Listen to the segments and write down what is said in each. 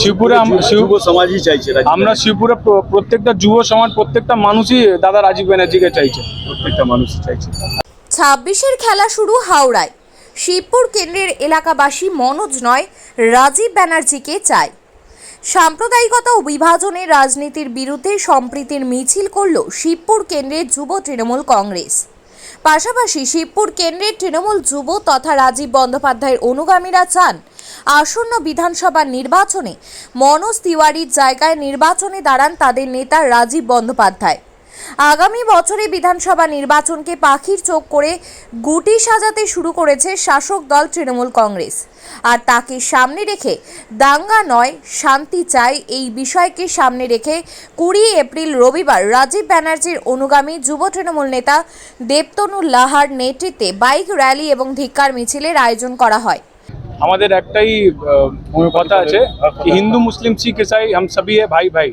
শিবপুরে যুব সমাজই চাইছে আমরা শিবপুরে প্রত্যেকটা যুব সমাজ প্রত্যেকটা মানুষই দাদা রাজীব ব্যানার্জিকে চাইছে। প্রত্যেকটা মানুষই চাইছে। ছাব্বিশের খেলা শুরু হাওড়ায়। শিবপুর কেন্দ্রের এলাকাবাসী মনোজ নয় রাজীব ব্যানার্জিকে চায়। সাম্প্রদায়িকতা ও বিভাজনের রাজনীতির বিরুদ্ধে সম্প্রীতির মিছিল করল শিবপুর কেন্দ্রের যুব তৃণমূল কংগ্রেস। পাশাপাশি শিবপুর কেন্দ্রের তৃণমূল যুব তথা রাজীব বন্দ্যোপাধ্যায়ের অনুগামীরা চান আসন্ন বিধানসভা নির্বাচনে মনোজ তিওয়ারির জায়গায় নির্বাচনে দাঁড়ান তাদের নেতা রাজীব বন্দ্যোপাধ্যায়। আগামী বছরে বিধানসভা নির্বাচনকে পাখির চোখ করে গুটি সাজাতে শুরু করেছে শাসক দল তৃণমূল কংগ্রেস। আর তাকে সামনে রেখে দাঙ্গা নয়, শান্তি চাই এই বিষয়কে সামনে রেখে কুড়ি এপ্রিল রবিবার রাজীব ব্যানার্জির অনুগামী যুব তৃণমূল নেতা দেবতনু লাহার নেতৃত্বে বাইক র্যালি এবং ধিক্কার মিছিলের আয়োজন করা হয়। আমাদের একটাই কথা আছে কি হিন্দু মুসলিম শিখ ইসাই হাম সবই है ভাই ভাই।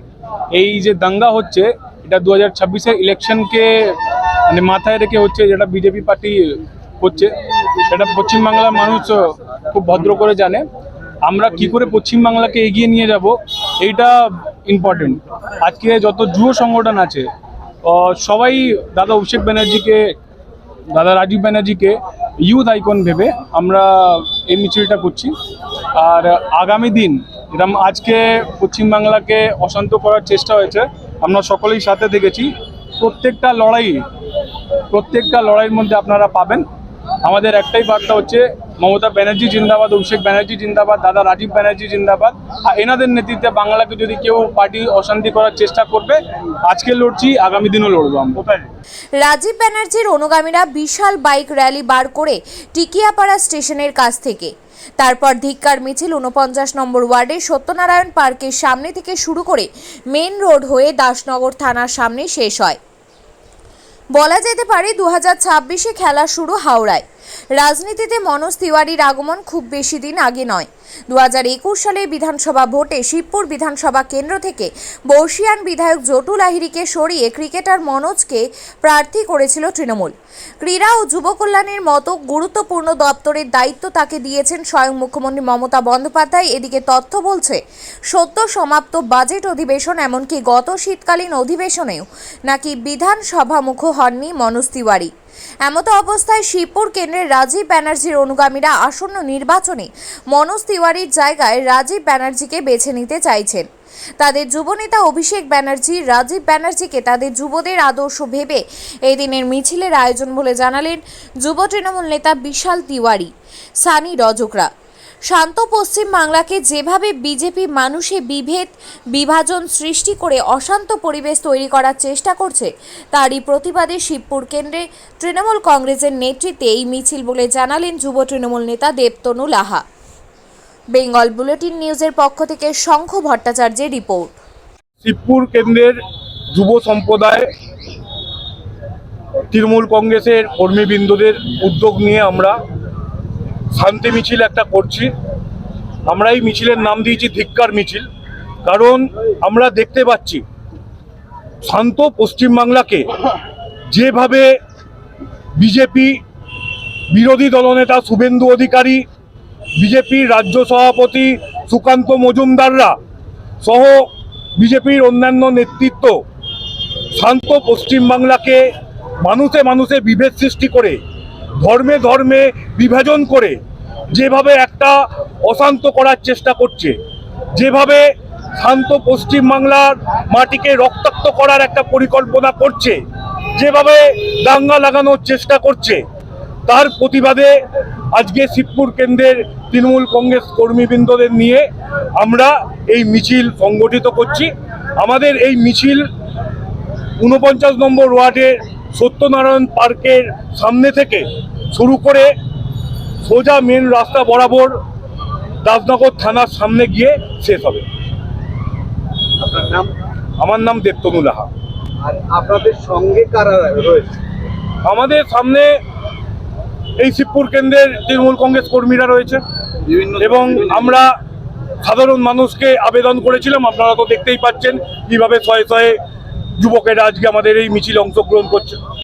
এই যে দাঙ্গা হচ্ছে এটা দু হাজার ছাব্বিশের ইলেকশনকে মানে মাথায় রেখে হচ্ছে যেটা বিজেপি পার্টি করছে সেটা পশ্চিমবাংলার মানুষ খুব ভদ্র করে জানে। আমরা কি করে পশ্চিমবাংলাকে এগিয়ে নিয়ে যাব এইটা ইম্পর্টেন্ট আজকে যত যুব সংগঠন আছে সবাই দাদা অভিষেক ব্যানার্জিকে দাদা রাজীব ব্যানার্জিকে ইউথ আইকন ভেবে আমরা এই মিছিলটা করছি। আর আগামী দিন এরকম আজকে পশ্চিমবাংলাকে অশান্ত করার চেষ্টা হয়েছে, আমরা সকলেই সাথে দেখেছি। প্রত্যেকটা লড়াই, প্রত্যেকটা লড়াইয়ের মধ্যে আপনারা পাবেন। আমাদের একটাই বার্তা হচ্ছে মমতা ব্যানার্জি জিন্দাবাদ, অভিষেক ব্যানার্জি জিন্দাবাদ, দাদা রাজীব ব্যানার্জি জিন্দাবাদ। আর এনাদের নেতৃত্বে বাংলাকে যদি কেউ পার্টি অশান্তি করার চেষ্টা করবে, আজকে লড়ছি, আগামী দিনও লড়বো আমরা। রাজীব ব্যানার্জির অনুগামীরা বিশাল বাইক র্যালি বার করে টিকিয়াপাড়া স্টেশনের কাছ থেকে। তারপর ধিক্কার মিছিল উনপঞ্চাশ নম্বর ওয়ার্ডে সত্যনারায়ণ পার্কের সামনে থেকে শুরু করে মেন রোড হয়ে দাসনগর থানার সামনে শেষ হয়। বলা যেতে পারে দু হাজার ছাব্বিশে খেলা শুরু হাওড়ায়। রাজনীতিতে মনোজ তিওয়ারির আগমন খুব বেশি দিন আগে নয়। দু হাজার একুশ সালে বিধানসভা ভোটে শিবপুর বিধানসভা কেন্দ্র থেকে বর্ষিয়ান বিধায়ক জটু লাহিড়িকে সরিয়ে ক্রিকেটার মনোজকে প্রার্থী করেছিল তৃণমূল। ক্রীড়া ও যুব কল্যাণের মতো গুরুত্বপূর্ণ দপ্তরের দায়িত্ব তাকে দিয়েছেন স্বয়ং মুখ্যমন্ত্রী মমতা বন্দ্যোপাধ্যায়। এদিকে তথ্য বলছে, সদ্য সমাপ্ত বাজেট অধিবেশন, এমনকি গত শীতকালীন অধিবেশনেও নাকি বিধানসভামুখ হননি মনোজ তিওয়ারি। এমতো অবস্থায় শিবপুর কেন্দ্রের রাজীব ব্যানার্জির অনুগামীরা আসন্ন নির্বাচনে মনোজ তিওয়ারির জায়গায় রাজীব ব্যানার্জিকে বেছে নিতে চাইছেন। তাদের যুবনেতা অভিষেক ব্যানার্জি, রাজীব ব্যানার্জিকে তাদের যুবদের আদর্শ ভেবে এই দিনের মিছিলের আয়োজন বলে জানালেন যুব তৃণমূল নেতা বিশাল তিওয়ারি, সানি রজকরা। শান্ত পশ্চিম বাংলাকে যেভাবে বিজেপি মানুষে বিভেদ, বিভাজন সৃষ্টি করে অশান্ত পরিবেশ তৈরি করার চেষ্টা করছে, তারই প্রতিবাদে শিবপুর কেন্দ্রে তৃণমূল কংগ্রেসের নেতৃত্বে এই মিছিল বলে জানালেন যুব তৃণমূল নেতা দেবতনু লাহা। বেঙ্গল বুলেটিন নিউজের পক্ষ থেকে শঙ্খ ভট্টাচার্যের রিপোর্ট। শিবপুর কেন্দ্রের যুব সম্প্রদায়, তৃণমূল কংগ্রেসের কর্মীবৃন্দদের উদ্যোগ নিয়ে আমরা শান্তি মিছিল একটা করছি। আমরা এই মিছিলের নাম দিয়েছি ধিক্কার মিছিল। কারণ আমরা দেখতে পাচ্ছি, শান্ত পশ্চিমবাংলাকে যেভাবে বিজেপি বিরোধী দলনেতা শুভেন্দু অধিকারী বিজেপির রাজ্য সভাপতি সুকান্ত মজুমদাররা সহ বিজেপির অন্যান্য নেতৃত্ব শান্ত পশ্চিমবাংলাকে মানুষে মানুষে বিভেদ সৃষ্টি করে ধর্মে ধর্মে বিভাজন করে যেভাবে একটা অশান্ত করার চেষ্টা করছে, যেভাবে শান্ত পশ্চিমবাংলার মাটিকে রক্তাক্ত করার একটা পরিকল্পনা করছে, যেভাবে দাঙ্গা লাগানোর চেষ্টা করছে, তার প্রতিবাদে আজকে শিবপুর কেন্দ্রের তৃণমূল কংগ্রেস কর্মীবৃন্দদের নিয়ে আমরা এই মিছিল সংগঠিত করছি। আমাদের এই মিছিল উনপঞ্চাশ নম্বর ওয়ার্ডের সত্যনারায়ণ পার্কের সামনে থেকে শুরু করে সোজা মেন রাস্তা বরাবর দাসনগর থানার সামনে গিয়ে শেষ হবে। আপনার নাম? আমার নাম দেবতনু লাহা। আর আপনাদের সঙ্গে কারা রয়েছে? আমাদের সামনে এই শিবপুর কেন্দ্রের তৃণমূল কংগ্রেস কর্মীরা রয়েছে এবং আমরা সাধারণ মানুষকে আবেদন করেছিলাম আপনারা তো দেখতেই পাচ্ছেন কীভাবে শয়ে শয়ে যুবকেরা আজকে আমাদের এই মিছিল অংশগ্রহণ করছে।